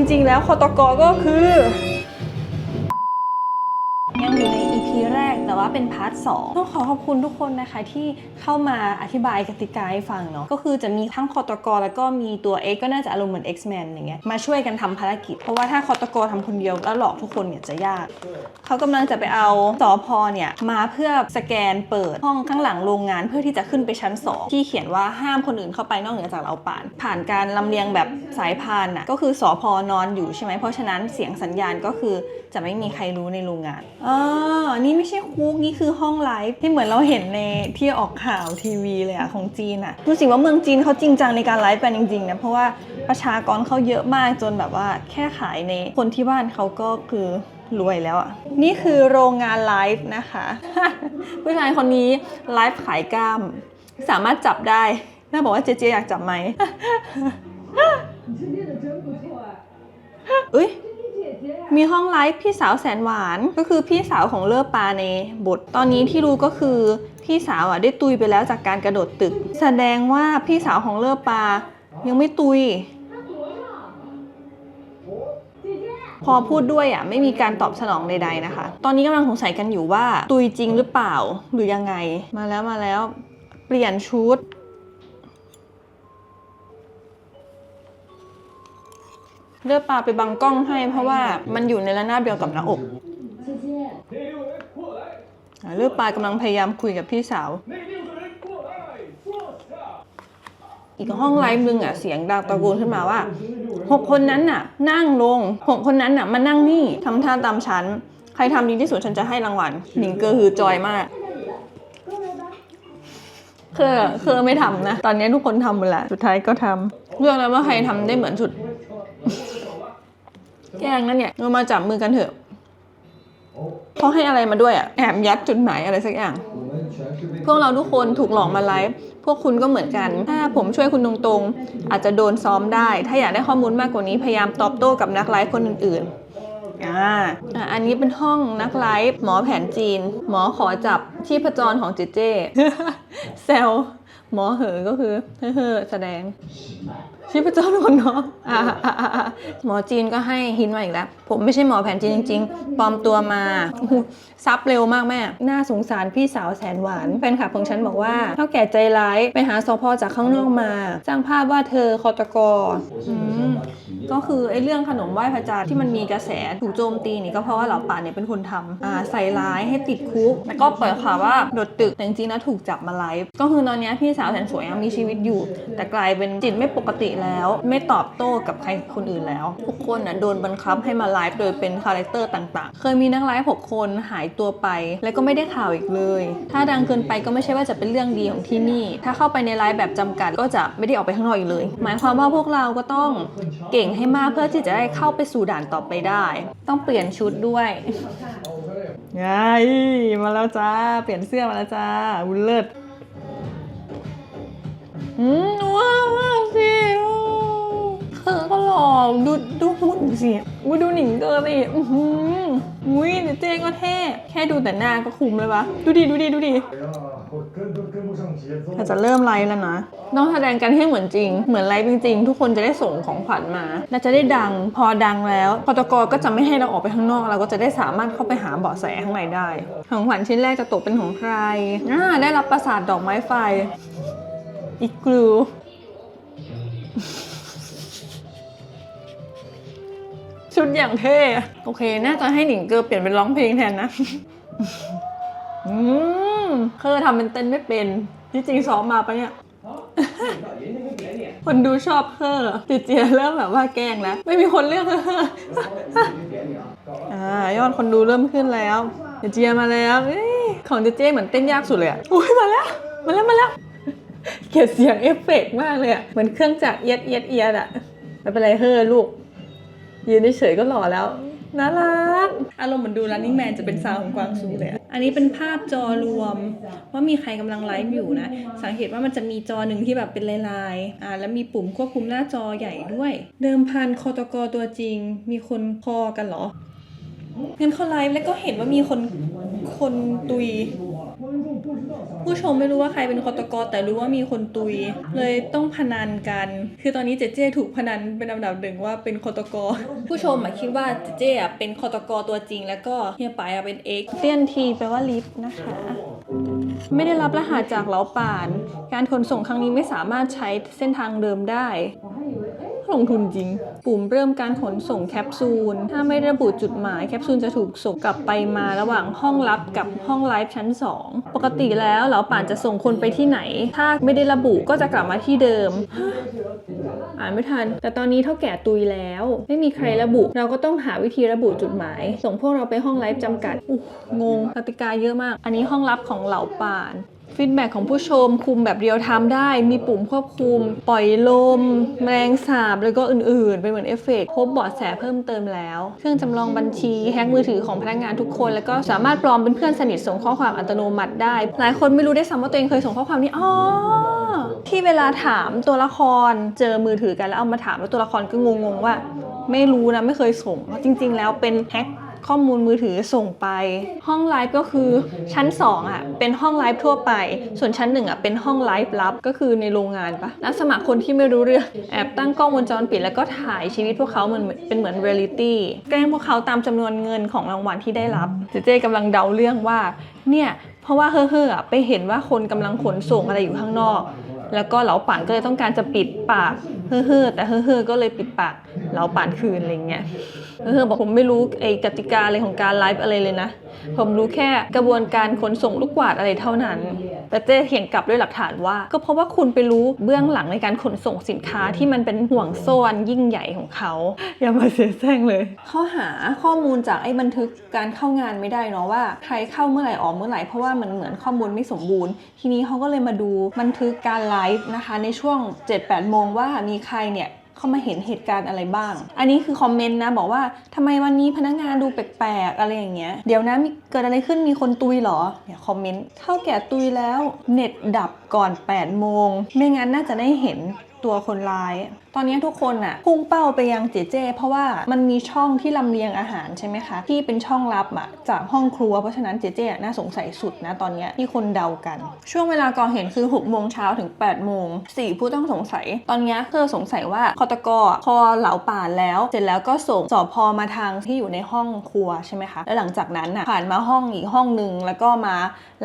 จริงๆ แล้วคอตกก็คือ ยังอยู่ใน EP แรก แต่ว่าเป็นพาร์ท2ต้องขอขอบคุณทุกคนนะคะที่เข้ามาอธิบายกติกาให้ฟังเนาะก็คือจะมีทั้งคอตกแล้วก็มีตัว X ก็น่าจะอารมณ์เหมือน X-Men อย่างเงี้ยมาช่วยกันทำภารกิจ เพราะว่าถ้าคอตกทำคนเดียวแล้วหลอกทุกคนเนี่ยจะยาก เขากำลังจะไปเอาสอพอเนี่ยมาเพื่อสแกนเปิดห้องข้างหลังโรงงานเพื่อที่จะขึ้นไปชั้น 2 ที่เขียนว่าห้ามคนอื่นเข้าไปนอกเหนือจากเราป่าน ผ่านการลำเลียงแบบสายพานน่ะก็คือสอพอนอนอยู่ใช่ไหมเพราะฉะนั้นเสียงสัญญาณก็คือจะไม่มีใครรู้ในโรงงานอ๋อนี่ไม่ใช่คกนี่คือห้องไลฟ์ที่เหมือนเราเห็นในที่ออกข่าวทีวีเลยอะของจีนอะรู้สึกว่าเมืองจีนเขาจริงจังในการไลฟ์กันจริงๆนะเพราะว่าประชากรเขาเยอะมากจนแบบว่าแค่ขายในคนที่บ้านเขาก็คือรวยแล้วอะ นี่คือโรงงานไลฟ์นะคะ ผู้ชายคนนี้ไลฟ์ขายกล้าม สามารถจับได้ น่าบอกว่าเจเจอยากจับไหม มีห้องไลฟ์พี่สาวแสนหวานก็คือพี่สาวของเลอปาในบท ตอนนี้ที่รู้ก็คือพี่สาวอะได้ตุยไปแล้วจากการกระโดดตึก แสดงว่าพี่สาวของเลอปายังไม่ตุย พอพูดด้วยอะไม่มีการตอบสนองใดๆนะคะ ตอนนี้กำลังสงสัยกันอยู่ว่า ตุยจริงหรือเปล่าหรือยังไง มาแล้วมาแล้ว เปลี่ยนชุด เลือดปลาไปบังกล้องให้ เพราะว่ามันอยู่ในระนาบเดียวกับหน้าอกเลือดปลากำลังพยายามคุยกับพี่สาว อีกห้องไลฟ์นึงอะเสียงดังตะโกนขึ้นมาว่าหกคนนั้นน่ะ นั่งลงหกคนนั้นน่ะมานั่งนี่ทำท่าตามฉันใครทำดีที่สุดฉันจะให้รางวัลหนิงเกอฮือจอยมากเคอเคอไม่ทำนะ ตอนนี้ทุกคนทำหมดละสุดท้ายก็ทำเรื่องแล้วว่าใครทำได้เหมือนสุด แกงนั่นเนี่ยเรามาจับมือกันเถอะเขาให้อะไรมาด้วยอะแอบยัดจุดหมายอะไรสักอย่าง พวกเราทุกคนถูกหลอกมาไลฟ์พวกคุณก็เหมือนกัน ถ้าผมช่วยคุณตรงๆ อาจจะโดนซ้อมได้ ถ้าอยากได้ข้อมูลมากกว่านี้พยายามตอบโต้กับนักไลฟ์คนอื่นๆอ่าอันนี้เป็นห้องนักไลฟ์หมอแผนจีน หมอขอจับชีพจรของเจเจเซล หมอเหอก็คือเฮ้อแสดงชีพจรคนเนาะอ่อะอะหมอจีนก็ให้หินมาอีกแล้ว ผมไม่ใช่หมอแผนจีนจริง ๆ ปลอมตัวมาซับเร็วมากแม่ น่าสงสารพี่สาวแสนหวานแฟนคลับของฉันบอกว่าเท่าแก่ใจร้ายไปหาสพจากข้างนอกมา จ้างภาพว่าเธอคอตกอก็คือไอ้เรื่องขนมไหว้พระจันทร์ที่มันมีกระแสถูกโจมตีนี่ก็เพราะว่าเหล่าป่าเนี่ยเป็นคนทำใส่ร้ายให้ติดคุก แล้วก็เปิดข่าวว่าโดดตึกแต่จริงๆแล้วถูกจับมาไลฟ์ก็คือตอนนี้พี่สาวแสนสวยยังมีชีวิตอยู่ แต่กลายเป็นจิตไม่ปกติแล้ว ไม่ตอบโต้กับใครคนอื่นแล้ว ทุกคนน่ะโดนบังคับให้มาไลฟ์โดยเป็นคาแรคเตอร์ต่างๆ เคยมีนักไลฟ์หกคนหายตัวไป แล้วก็ไม่ได้ข่าวอีกเลย ถ้าดังเกินไปก็ไม่ใช่ว่าจะเป็นเรื่องดีของที่นี่ ถ้าเข้าไปในไลฟ์แบบจำกัดก็จะไม่ได้ออกไปข้างนอกอีกเลย หมายความว่าพวกเราก็ต้องเก่งให้มากเพื่อที่จะได้เข้าไปสู่ด่านต่อไปได้ ต้องเปลี่ยนชุดด้วยไงมาแล้วจ้า เปลี่ยนเสื้อมาแล้วจ้าบุญเลิศ อืมว้าวมากสิเธอก็หล่อดูดูหุ่นสิอุ้ยดูหนิงเกอร์สิอือหืออุ้ยเจ๊ก็เท่ แค่ดูแต่หน้าก็คุ้มเลยวะ ดูดิ ดูดิ ดูดิ 哎呀，我跟都跟不上节奏。 เราจะเริ่มไลฟ์แล้วนะ ต้องแสดงกันให้เหมือนจริง เหมือนไลฟ์จริงๆ ทุกคนจะได้ส่งของขวัญมา และจะได้ดัง พอดังแล้วพตกก็จะไม่ให้เราออกไปข้างนอก เราก็จะได้สามารถเข้าไปหาเบาะแสข้างในได้ ของขวัญชิ้นแรกจะตกเป็นของใครอ่าได้รับประสาทดอกไม้ไฟ อีกกลูชุดอย่างเท่ โอเค น่าจะให้หนิงเกอร์เปลี่ยนเป็นร้องเพลงแทนนะ อืมเคอทำเป็นเต้นไม่เป็น ที่จริงซ้อมมาปะเนี่ย คนดูชอบเคอติเจียเริ่มแบบว่าแกล้งแล้ว ไม่มีคนเลือกเคออ่ายอดคนดูเริ่มขึ้นแล้ว เจเจียมาแล้วเอ้ยของเจเจเหมือนเต้นยากสุดเลยอะอุ้ยมาแล้ว มาแล้ว มาแล้ว เกลียดเสียงเอฟเฟกมากเลยอะเหมือนเครื่องจักรเอียดเอียดเอียดอะไม่เป็นไรเฮ้อลูก ยืนเฉยก็หล่อแล้วน่ารัก อารมณ์เหมือนดูลันนิ่งแมนจะเป็นซาวของกวางซูเลยอะอันนี้เป็นภาพจอรวม ว่ามีใครกำลังไลฟ์อยู่นะ สังเกตว่ามันจะมีจอหนึ่งที่แบบเป็นลายๆ อ่า แล้วมีปุ่มควบคุมหน้าจอใหญ่ด้วย เดิมพันคอตกตัวจริง มีคนคอกันเหรองั้นเขาไลฟ์แล้วก็เห็นว่ามีคนคนตุย ผู้ชมไม่รู้ว่าใครเป็นคอตกแต่รู้ว่ามีคนตุย เลยต้องพนันกัน คือตอนนี้เจเจถูกพนันเป็นลำดับหนึ่งว่าเป็นคอตกผู้ชมอะคิดว่าเจเจอะเป็นคอตกตัวจริง แล้วก็เฮียปายอะเป็นเอ็กเตียนทีแปลว่าลิฟต์นะคะ ไม่ได้รับรหัสจากเหลาป่าน การขนส่งครั้งนี้ไม่สามารถใช้เส้นทางเดิมได้ ลงทุนจริง ปุ่มเริ่มการขนส่งแคปซูล ถ้าไม่ระบุจุดหมายแคปซูลจะถูกส่งกลับไปมาระหว่างห้องลับกับห้องไลฟ์ชั้น 2 ปกติแล้วเหลาป่านจะส่งคนไปที่ไหน ถ้าไม่ได้ระบุก็จะกลับมาที่เดิม อ่านไม่ทัน แต่ตอนนี้เท่าแก่ตุยแล้ว ไม่มีใครระบุ เราก็ต้องหาวิธีระบุจุดหมาย ส่งพวกเราไปห้องไลฟ์จำกัดอุ๊ยงงกติกาเยอะมาก อันนี้ห้องลับของเหล่าป่าน ฟีดแบ็ของผู้ชมคุมแบบเรียลไทม์ได้ มีปุ่มควบคุม ปล่อยลม แมลงสาบ แล้วก็อื่นๆ เป็นเหมือนเอฟเฟกต์พบเบาะแสเพิ่มเติมแล้ว เครื่องจำลองบัญชี แฮกมือถือของพนักงานทุกคน แล้วก็สามารถปลอมเป็นเพื่อนสนิทส่งข้อความอัตโนมัติได้ หลายคนไม่รู้ได้ซ้ำว่าตัวเองเคยส่งข้อความนี้อ๋อที่เวลาถามตัวละครเจอมือถือกันแล้วเอามาถามแล้วตัวละครก็งงๆว่า ไม่รู้นะไม่เคยส่งจริง ๆ แล้วเป็นแฮก ข้อมูลมือถือส่งไป ห้องไลฟ์ก็คือชั้น2อะเป็นห้องไลฟ์ทั่วไป ส่วนชั้น1อะเป็นห้องไลฟ์ลับก็คือในโรงงานปะนักสมัครคนที่ไม่รู้เรื่องแอบตั้งกล้องวงจรปิดแล้วก็ถ่ายชีวิตพวกเขาเหมือนเป็นเหมือนเรียลิตี้แกล้งพวกเขาตามจำนวนเงินของรางวัลที่ได้รับเจเจกำลังเดาเรื่องว่าเนี่ยเพราะว่าเฮ่อๆอะไปเห็นว่าคนกำลังขนส่งอะไรอยู่ข้างนอก แล้วก็เหลาป่านก็เลยต้องการจะปิดปาก เฮ่อๆแต่เฮ่อๆก็เลยปิดปากเราป่านคืนอะไรเงี้ยเฮ่อๆบอกผมไม่รู้ไอ้กติกาอะไรของการไลฟ์อะไรเลยนะผมรู้แค่กระบวนการขนส่งลูกกวาดอะไรเท่านั้น แต่เจ๊เถียงกลับด้วยหลักฐานว่า ก็เพราะว่าคุณไปรู้เบื้องหลังในการขนส่งสินค้าที่มันเป็นห่วงโซ่อันยิ่งใหญ่ของเขาอย่ามาเสียแซงเลยเขาหาข้อมูลจากไอ้บันทึกการเข้างานไม่ได้เนาะว่าใครเข้าเมื่อไหร่ออกเมื่อไหร่เพราะว่ามันเหมือนข้อมูลไม่สมบูรณ์ ทีนี้เขาก็เลยมาดูบันทึกการไลฟ์นะคะในช่วง 7-8โมงว่ามีใครเนี่ย เขามาเห็นเหตุการณ์อะไรบ้าง อันนี้คือคอมเมนต์นะบอกว่าทำไมวันนี้พนักงานดูแปลกๆอะไรอย่างเงี้ย เดี๋ยวนะมีเกิดอะไรขึ้นมีคนตุยเหรอเนี่ยคอมเมนต์เท่าแก่ตุยแล้วเน็ตดับก่อน8โมงไม่งั้นน่าจะได้เห็นตัวคนร้ายตอนนี้ทุกคนอะพุ่งเป้าไปยังเจเจ เพราะว่ามันมีช่องที่ลำเลียงอาหารใช่ไหมคะ ที่เป็นช่องลับอะจากห้องครัวเพราะฉะนั้นเจเจน่าสงสัยสุดนะตอนนี้ที่คนเดากัน ช่วงเวลาก่อเหตุคือ6โมงเช้าถึง8โมงสี่ผู้ต้องสงสัย ตอนนี้เธอสงสัยว่าคอตกอะพอเหลาป่านแล้ว เสร็จแล้วก็ส่งสอพอมาทางที่อยู่ในห้องครัวใช่ไหมคะแล้วหลังจากนั้นน่ะผ่านมาห้องอีกห้องหนึ่งแล้วก็มา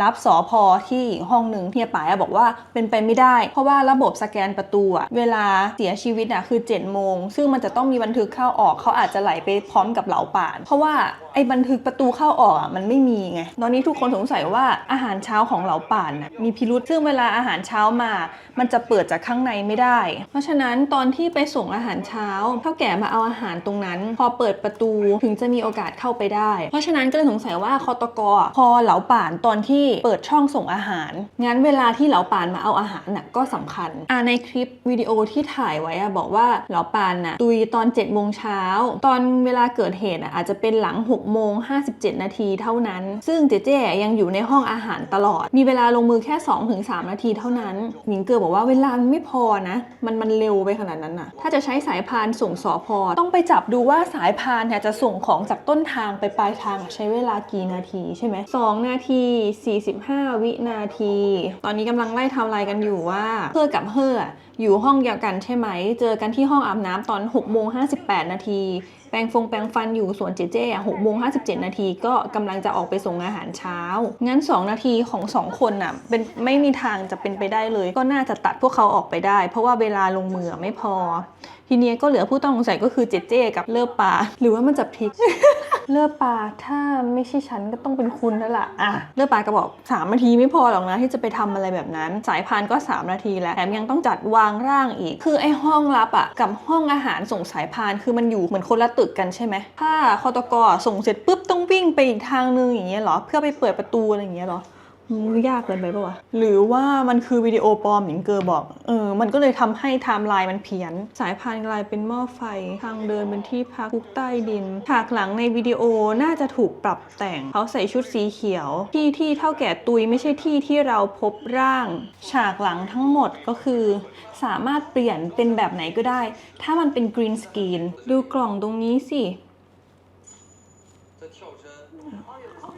รับสอพอที่อีกห้องหนึ่งเฮียป๋ายบอกว่าเป็นไปไม่ได้ เพราะว่าระบบสแกนประตูอะเวลาเสียชีวิตอะคือ7โมงซึ่งมันจะต้องมีบันทึกเข้าออกเขาอาจจะไหลไปพร้อมกับเหลาป่าน เพราะว่าไอ้บันทึกประตูเข้าออกอะมันไม่มีไงตอนนี้ทุกคนสงสัยว่าอาหารเช้าของเหลาป่านน่ะมีพิรุษซึ่งเวลาอาหารเช้ามา มันจะเปิดจากข้างในไม่ได้ เพราะฉะนั้นตอนที่ไปส่งอาหารเช้าเท่าแก่มาเอาอาหารตรงนั้น พอเปิดประตูถึงจะมีโอกาสเข้าไปได้ เพราะฉะนั้นก็เลยสงสัยว่าคอตกอะพอเหลาป่านตอนที่เปิดช่องส่งอาหารงั้นเวลาที่เหลาป่านมาเอาอาหารน่ะก็สำคัญอ่าในคลิปวิดีโอที่ถ่ายไว้อะบอกว่าเหลาปานน่ะตุยตอน7โมงเช้าตอนเวลาเกิดเหตุอะอาจจะเป็นหลัง6โมง57นาทีเท่านั้น ซึ่งเจเจยังอยู่ในห้องอาหารตลอด มีเวลาลงมือแค่ 2-3 นาทีเท่านั้นหนิงเกิดบอกว่าเวลาไม่พอนะ มันมันเร็วไปขนาดนั้นน่ะ ถ้าจะใช้สายพานส่งสอพอต้องไปจับดูว่าสายพานเนี่ยจะส่งของจากต้นทางไปปลายทางใช้เวลากี่นาทีใช่ไหม2นาที 45 วินาที ตอนนี้กำลังไล่ทำลายกันอยู่ว่าเพื่อกับเฮอ อยู่ห้องเดียวกันใช่ไหม เจอกันที่ห้องอาบน้ำตอน6โมง58นาที แปรงฟงแปรงฟันอยู่ส่วนเจเจอะ6โมง57นาทีก็กำลังจะออกไปส่งอาหารเช้า งั้น 2 นาทีของ 2 คนน่ะเป็นไม่มีทางจะเป็นไปได้เลย ก็น่าจะตัดพวกเขาออกไปได้ เพราะว่าเวลาลงมือไม่พอทีนี้ก็เหลือผู้ต้องสงสัยก็คือเจเจกับเลิศปลาหรือว่ามันจะพลิก เลิศปลาถ้าไม่ใช่ฉันก็ต้องเป็นคุณแล้วล่ะอะเลิศปลาก็บอก3นาทีไม่พอหรอกนะที่จะไปทำอะไรแบบนั้น สายพานก็ 3 นาทีแล้วแถมยังต้องจัดวางร่างอีก คือไอ้ห้องลับอะกับห้องอาหารส่งสายพานคือมันอยู่เหมือนคนละตึกกันใช่ไหมถ้าคอตกส่งเสร็จปุ๊บต้องวิ่งไปอีกทางนึงอย่างเงี้ยเหรอเพื่อไปเปิดประตูอะไรอย่างเงี้ยเหรอ ยากเกินไปปะวะ หรือว่ามันคือวิดีโอปลอมอย่างเกอบอก เออ มันก็เลยทำให้ไทม์ไลน์มันเพี้ยน สายพานกลายเป็นหม้อไฟ ทางเดินเป็นที่พักคุกใต้ดิน ฉากหลังในวิดีโอน่าจะถูกปรับแต่ง เขาใส่ชุดสีเขียว ที่ที่เท่าแก่ตุยไม่ใช่ที่ที่เราพบร่าง ฉากหลังทั้งหมดก็คือ สามารถเปลี่ยนเป็นแบบไหนก็ได้ ถ้ามันเป็นกรีนสกรีน ดูกล่องตรงนี้สิ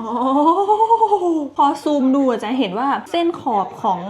อ๋อพอซูมดูอะจะเห็นว่าเส้นขอบของ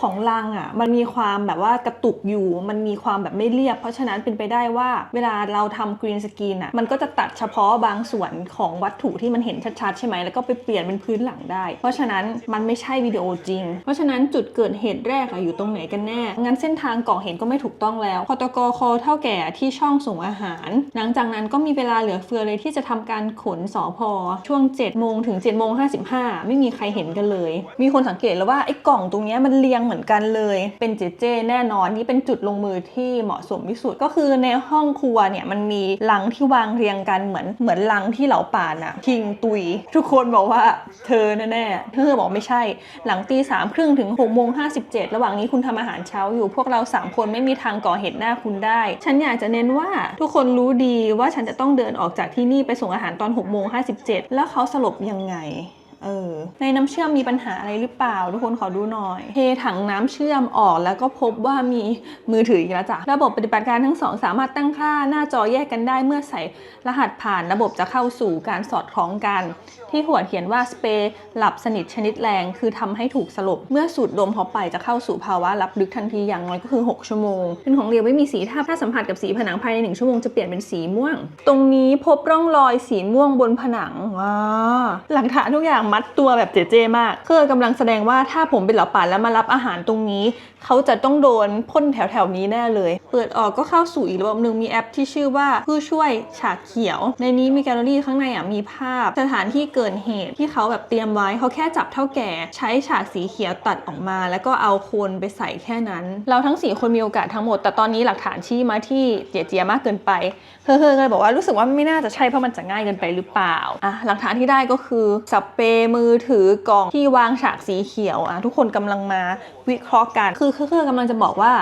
ของรังอะ มันมีความแบบว่ากระตุกอยู่ มันมีความแบบไม่เรียบ เพราะฉะนั้นเป็นไปได้ว่าเวลาเราทำกรีนสกรีนอะ มันก็จะตัดเฉพาะบางส่วนของวัตถุที่มันเห็นชัดๆ ใช่ไหม แล้วก็ไปเปลี่ยนเป็นพื้นหลังได้ เพราะฉะนั้นมันไม่ใช่วิดีโอจริง เพราะฉะนั้นจุดเกิดเหตุแรกอะอยู่ตรงไหนกันแน่ งั้นเส้นทางก่อเหตุก็ไม่ถูกต้องแล้วพตกคอเท่าแก่ที่ช่องส่งอาหาร หลังจากนั้นก็มีเวลาเหลือเฟือเลยที่จะทำการขนสอพอช่วง7โมงถึง7โมง55 ไม่มีใครเห็นกันเลย มีคนสังเกตแล้วว่าไอ้กล่องตรงนี้มันเรียงเหมือนกันเลย เป็นเจเจแน่นอนนี่เป็นจุดลงมือที่เหมาะสมที่สุดก็คือในห้องครัวเนี่ยมันมีลังที่วางเรียงกันเหมือนเหมือนลังที่เหลาป่านอะคิงตุย ทุกคนบอกว่าเธอแน่ๆเธอบอกไม่ใช่ หลังตีสามครึ่งถึง6กโมงห้ระหว่างนี้คุณทำอาหารเช้าอยู่พวกเราสามคนไม่มีทางก่อเหตุหน้าคุณได้ ฉันอยากจะเน้นว่าทุกคนรู้ดีว่าฉันจะต้องเดินออกจากที่นี่ไปส่งอาหารตอน6กโมงห้แล้วเขาสลบยังไงเออในน้ำเชื่อมมีปัญหาอะไรหรือเปล่า ทุกคนขอดูหน่อย เทถังน้ำเชื่อมออกแล้วก็พบว่ามีมือถืออีกแล้วจ้ะ ระบบปฏิบัติการทั้งสองสามารถตั้งค่าหน้าจอแยกกันได้เมื่อใส่รหัสผ่านระบบจะเข้าสู่การสอดคล้องกันที่หัวเขียนว่าสเปรย์หลับสนิทชนิดแรง คือทำให้ถูกสลบ เมื่อสูดดมเข้าไปจะเข้าสู่ภาวะหลับลึกทันทีอย่างน้อยก็คือ 6 ชั่วโมง เป็นของเหลวไม่มีสีถ้าถ้าสัมผัสกับสีผนังภายใน 1 ชั่วโมงจะเปลี่ยนเป็นสีม่วง ตรงนี้พบร่องรอยสีม่วงบนผนังว้าหลักฐานทุกอย่างมัดตัวแบบเจ๊ๆมากเคอกำลังแสดงว่าถ้าผมเป็นเหล่าป่านแล้วมารับอาหารตรงนี้ เขาจะต้องโดนพ่นแถวๆนี้แน่เลย เปิดออกก็เข้าสู่อีกระบบหนึ่งมีแอปที่ชื่อว่าผู้ช่วยฉากเขียว ในนี้มีแกลเลอรี่ข้างในอะมีภาพสถานที่เกิดเหตุ ที่เขาแบบเตรียมไว้เขาแค่จับเท่าแก่ใช้ฉากสีเขียวตัดออกมา แล้วก็เอาโคนไปใส่แค่นั้น เราทั้งสี่คนมีโอกาสทั้งหมด แต่ตอนนี้หลักฐานชี้มาที่เจียเจียมากเกินไปเฮ้อเลยบอกว่ารู้สึกว่าไม่น่าจะใช่เพราะมันจะง่ายเกินไปหรือเปล่าอะหลักฐานที่ได้ก็คือสเปรย์มือถือกล่องที่วางฉากสีเขียวอะทุกคนกำลังมาวิเคราะห์กันคือคือคือกำลังจะบอกว่า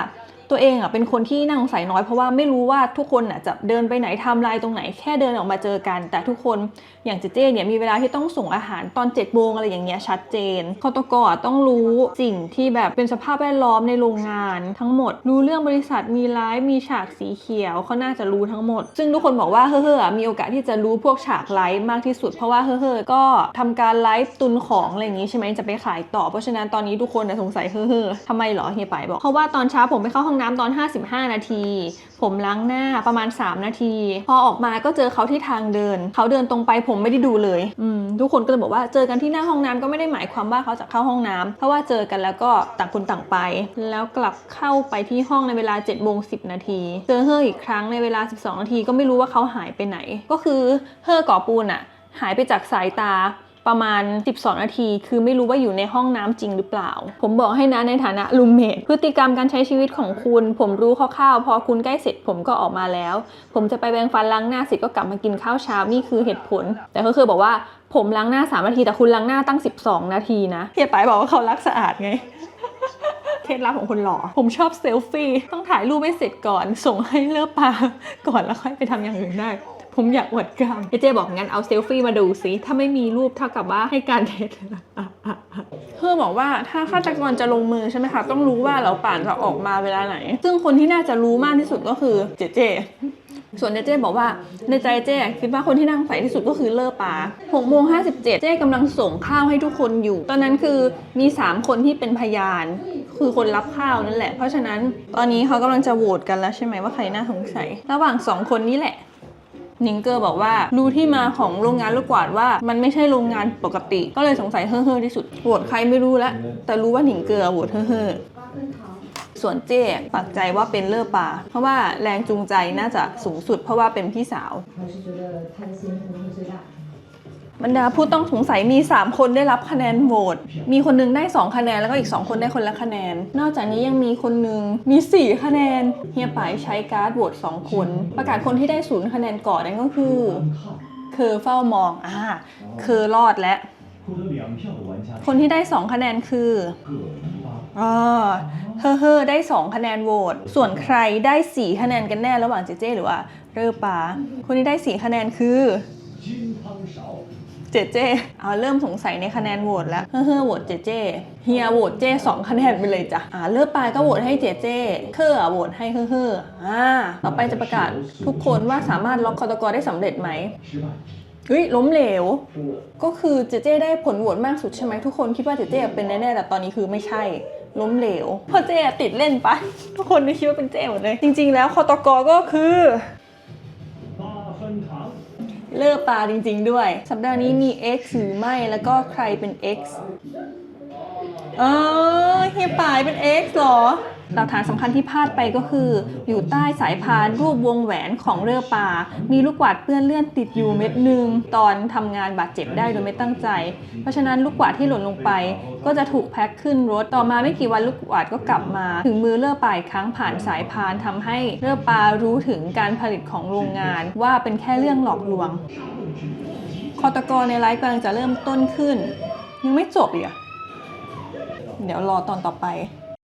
ตัวเองอะเป็นคนที่นั่งสงสัยน้อยเพราะว่าไม่รู้ว่าทุกคนอะจะเดินไปไหนทำลายตรงไหนแค่เดินออกมาเจอกัน แต่ทุกคน อย่างเจเจเนี่ยมีเวลาที่ต้องส่งอาหารตอน7จ็ดโมงอะไรอย่างเงี้ยชัดเจนคอตกอะต้องรู้สิ่งที่แบบเป็นสภาพแวดล้อมในโรงงานทั้งหมด รู้เรื่องบริษัทมีไลฟ์มีฉากสีเขียวเขาน่าจะรู้ทั้งหมด ซึ่งทุกคนบอกว่าเฮ้อๆอะมีโอกาสที่จะรู้พวกฉากไลฟ์มากที่สุด เพราะว่าเฮ้อๆก็ทำการไลฟ์ตุนของอะไรอย่างงี้ใช่ไหมจะไปขายต่อเพราะฉะนั้นตอนนี้ทุกคนสงสัยเฮ้อๆทำไมเหรอเฮียไปบอกเพราะว่าตอนเช้าผมไปเข้าห้องน้ำตอน 55 นาที ผมล้างหน้าประมาณ 3 นาที พอออกมาก็เจอเขาที่ทางเดิน เขาเดินตรงไปผมมไม่ได้ดูเลยอืมทุกคนก็เลยบอกว่าเจอกันที่หน้าห้องน้ำก็ไม่ได้หมายความว่าเขาจะเข้าห้องน้ำเพราะว่าเจอกันแล้วก็ต่างคนต่างไป แล้วกลับเข้าไปที่ห้องในเวลา7โมงสินาที เจอเฮออีกครั้งในเวลา 12 นาทีก็ไม่รู้ว่าเขาหายไปไหน ก็คือเฮอก่อปูนอะหายไปจากสายตา ประมาณ 12 นาที คือไม่รู้ว่าอยู่ในห้องน้ำจริงหรือเปล่า ผมบอกให้นะในฐานะรูมเมทพฤติกรรมการใช้ชีวิตของคุณ ผมรู้คร่าวๆ พอคุณใกล้เสร็จผมก็ออกมาแล้ว ผมจะไปแปรงฟันล้างหน้าเสร็จก็กลับมากินข้าวเช้านี่คือเหตุผล แต่เขาเคยบอกว่าผมล้างหน้า 3 นาที แต่คุณล้างหน้าตั้ง 12 นาทีนะเฮียไปบอกว่าเขารักสะอาดไงเคล็ดลับของคนหล่อ ผมชอบเซลฟี่ ต้องถ่ายรูปให้เสร็จก่อน ส่งให้เลิกปา ก่อนแล้วค่อยไปทำอย่างอื่นได้ ผมอยากอวดกล้ามเจเจบอกงั้นเอาเซลฟี่มาดูสิถ้าไม่มีรูปเท่ากับว่าให้การเท็จเพื่อบอกว่าถ้าฆาตกรจะลงมือใช่ไหมคะต้องรู้ว่าเราป่านจะออกมาเวลาไหน ซึ่งคนที่น่าจะรู้มากที่สุดก็คือเจเจส่วนเจเจบอกว่าในใจเจคิดว่าคนที่นั่งใส่ที่สุดก็คือเลอปา6โมง57เจกำลังส่งข้าวให้ทุกคนอยู่ ตอนนั้นคือมี 3 คนที่เป็นพยาน คือคนรับข้าวนั่นแหละ เพราะฉะนั้นตอนนี้เขากำลังจะโหวตกันแล้วใช่ไหมว่าใครน่าสงสัย ระหว่าง 2 คนนี้แหละ นิงเกอร์บอกว่ารู้ที่มาของโรงงานลูกกวาดว่ามันไม่ใช่โรงงานปกติ ก็เลยสงสัยเฮ้อๆที่สุดโหวตใครไม่รู้แล้วแต่รู้ว่าหนิงเกอร์โหวตเฮ้อส่วนเจ๊ปักใจว่าเป็นเลอปาเพราะว่าแรงจูงใจน่าจะสูงสุด เพราะว่าเป็นพี่สาว บรรดาผู้ต้องสงสัยมี 3 คนได้รับคะแนนโหวต มีคนหนึงได้ 2 คะแนนแล้วก็อีก 2 คนได้คนละคะแนน นอกจากนี้ยังมีคนหนึ่งมี 4 คะแนน เฮียป่ายใช้การ์ดโหวต2 คน ประกาศคนที่ได้ศูนย์คะแนนก่อนนั่นก็คือ เคอเฝ้ามอง อ่า เคอรอดแล้ว คนที่ได้ 2 คะแนนคืออ๋อเฮ้เฮ้อได้ 2 คะแนนโหวต ส่วนใครได้ 4 คะแนนกันแน่ระหว่างเจเจหรือว่าเรอปาคนที่ได้ 4 คะแนนคือ เจเจอาเริ่มสงสัยในคะแนนโหวตแล้ว เฮ้อเฮ้อโหวตเจเจเฮียโหวตเจสองคะแนนไปเลยจ้ะอ่าเลือกปลายก็โหวตให้เจเจเคอโหวตให้เฮ้อเฮ้ออ่าต่อไปจะประกาศทุกคนว่าสามารถล็อกคอตกรได้สำเร็จไหมเฮ้ยล้มเหลว ก็คือเจเจได้ผลโหวตมากสุดใช่ไหมทุกคนคิดว่าเจเจเป็นแน่ๆแต่ตอนนี้คือไม่ใช่ล้มเหลวเพราะเจติดเล่นไปทุกคนคิดว่าเป็นเจหมดเลย จริง ๆ แล้วคอตกก็คือ เลิกปลาจริง ๆ ด้วย สัปดาห์นี้มี X หรือไม่แล้วก็ใครเป็น X เออเฮียป่ายเป็น X เหรอ หลักฐานสำคัญที่พลาดไปก็คือ อยู่ใต้สายพานรูปวงแหวนของเรือปลา มีลูกกวาดเปื้อนเลื่อนติดอยู่เม็ดหนึ่งตอนทำงานบาดเจ็บได้โดยไม่ตั้งใจ เพราะฉะนั้นลูกกวาดที่หล่นลงไป ก็จะถูกแพ็คขึ้นรถต่อมาไม่กี่วันลูกกวาดก็กลับมา ถึงมือเรือปลาอีกครั้งผ่านสายพานทำให้เรือปลารู้ถึงการผลิตของโรงงานว่าเป็นแค่เรื่องหลอกลวงคอตกในไลฟ์กำลังจะเริ่มต้นขึ้น ยังไม่จบอีกอะ เดี๋ยวรอตอนต่อไป